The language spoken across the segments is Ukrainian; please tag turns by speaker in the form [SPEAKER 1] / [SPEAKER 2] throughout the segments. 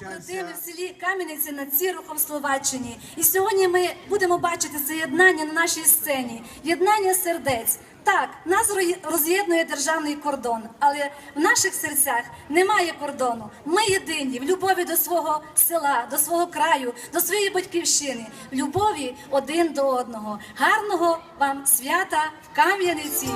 [SPEAKER 1] родини в селі Кам'яниці над Цірухом, Словаччині. І сьогодні ми будемо бачити це єднання на нашій сцені. Єднання сердець. Так, нас роз'єднує державний кордон, але в наших серцях немає кордону. Ми єдині в любові до свого села, до свого краю, до своєї батьківщини, в любові один до одного. Гарного вам свята в Кам'яниці!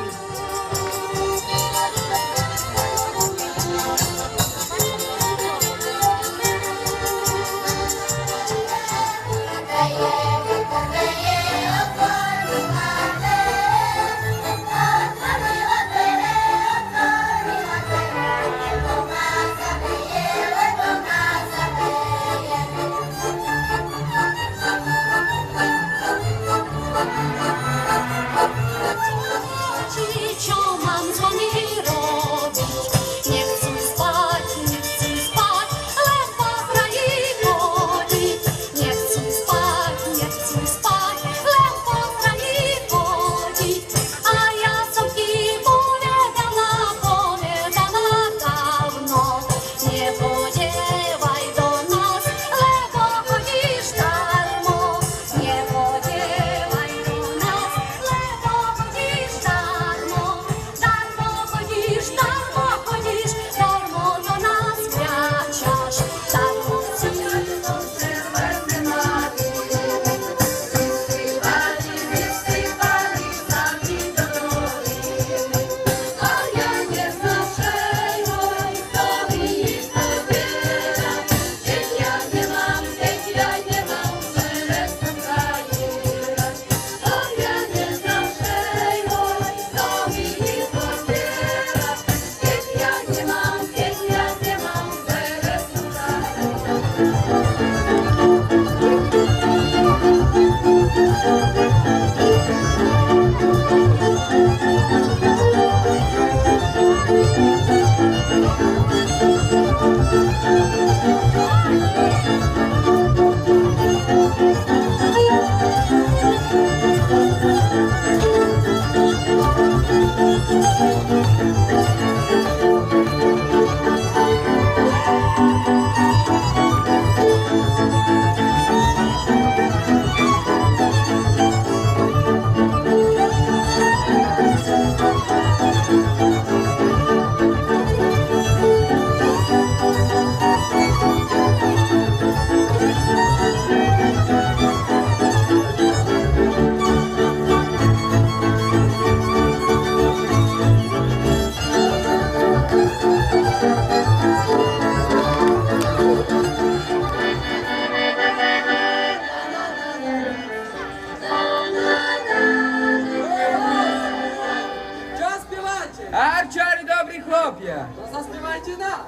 [SPEAKER 2] добрі хлоп'я!
[SPEAKER 3] То заспівайте нам.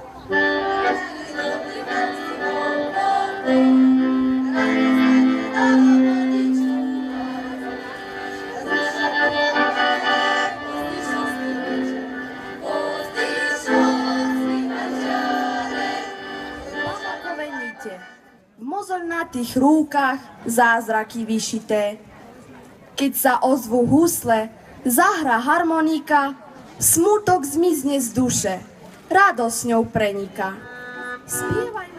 [SPEAKER 4] Zakoveníte. V mozolnatých rúkach zázraky vyšité. Keď sa ozvu husle, zahra harmonika, Smutok zmiznie z
[SPEAKER 5] duszy, radość nią prenika. Śpiewajmy.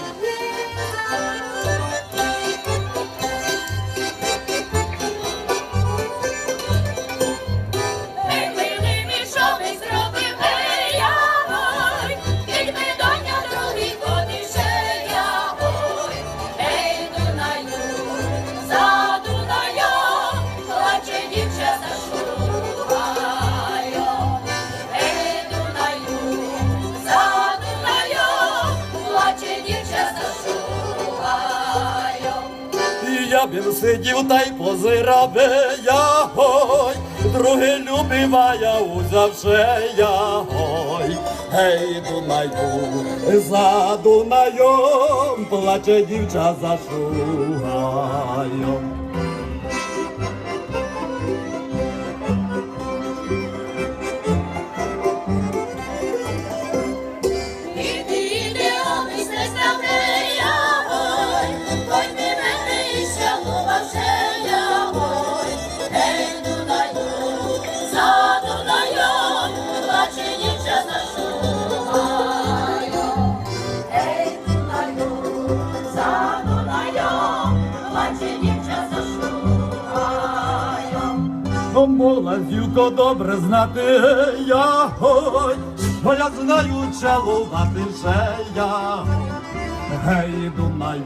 [SPEAKER 6] І сидів та й позирабе я я ой, друге а я узявши я гой. гей Дунаю, за Дунаєм плаче дівча за шугаєм. Ну, молодюко добре знати я ой, бо я знаю чалувати ще я. Гей, Дунаю,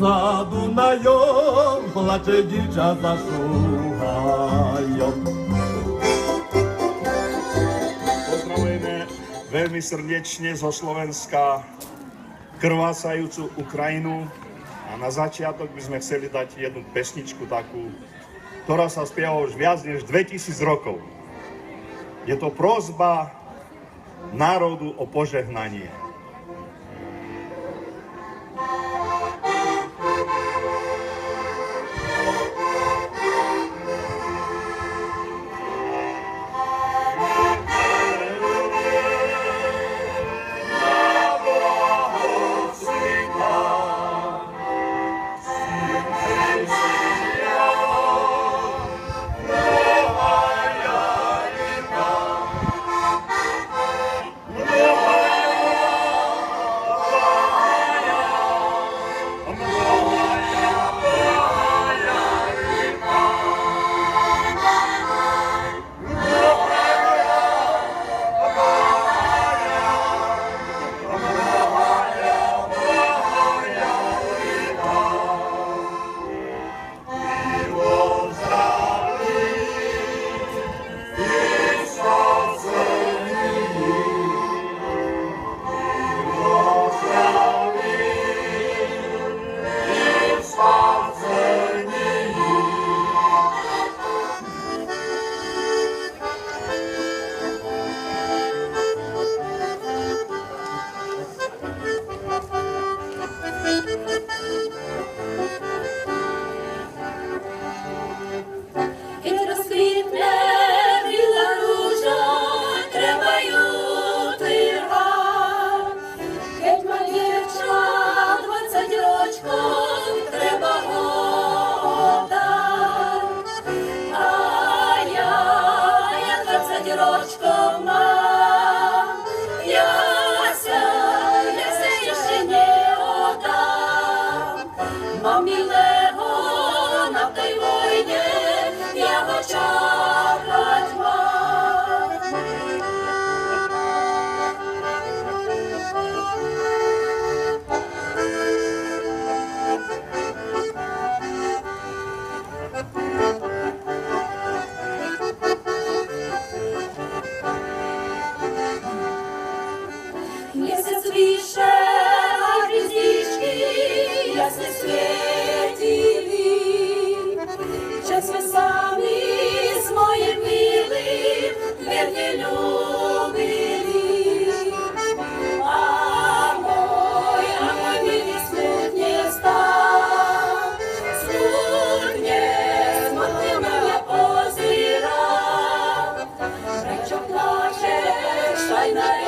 [SPEAKER 6] за Дунаєм, плаче дівча за шугаєм.
[SPEAKER 7] Pozdravujeme veľmi srdečne zo Slovenska krvásajúcu Ukrajinu. A na začiatok by sme chceli dať jednu pesničku takú, ktorá sa spieva už viac než 2000 rokov. Je to prozba národu o požehnanie.
[SPEAKER 5] Najbliższe gwiazdiczki, jasne świecili. Час з моїм милим вірні любили. А мой, а мой милый смутне стал, смутне, смутне мене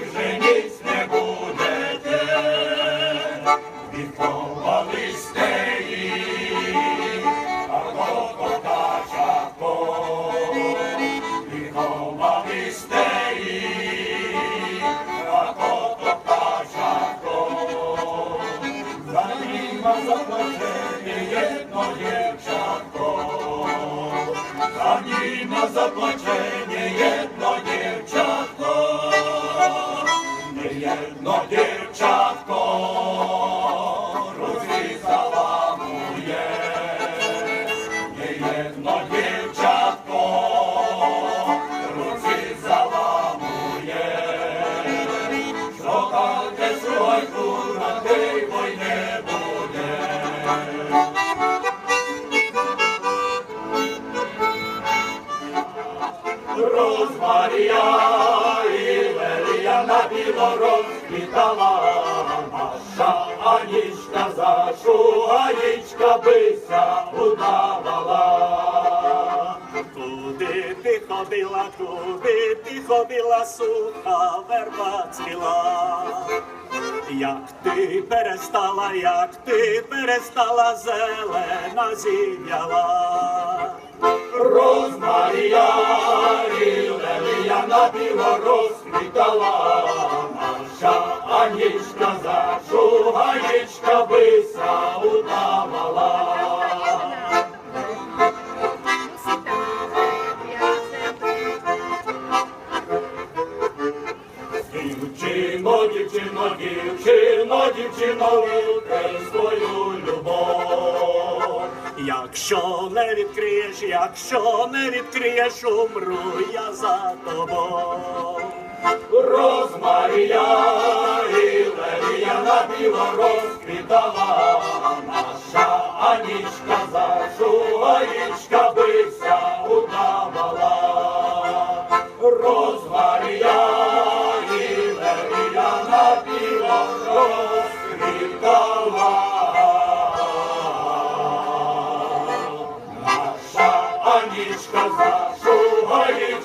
[SPEAKER 5] вам заплаче єдно дівчатко, за ній на заплачені єдно дівчатко, не єдно дівчатко.
[SPEAKER 7] Анічка зашугаєчка бися удавала. Куди ти ходила, куди ти ходила, суха верба цвіла. Як ти перестала, як ти перестала, зелена зів'яла. Розмарія, на біло розквітала, наша Анічка зашугаєчка бися удавала. Дівчино, дівчино, дівчино, дівчино, відкрий свою. Якщо не відкриєш, якщо не відкриєш, умру я за тобою. Розмарія і лелія на біло розквітала, наша Анічка зашугаєчка бися удавала. Розмарія і лелія на біло розквітала. Шугає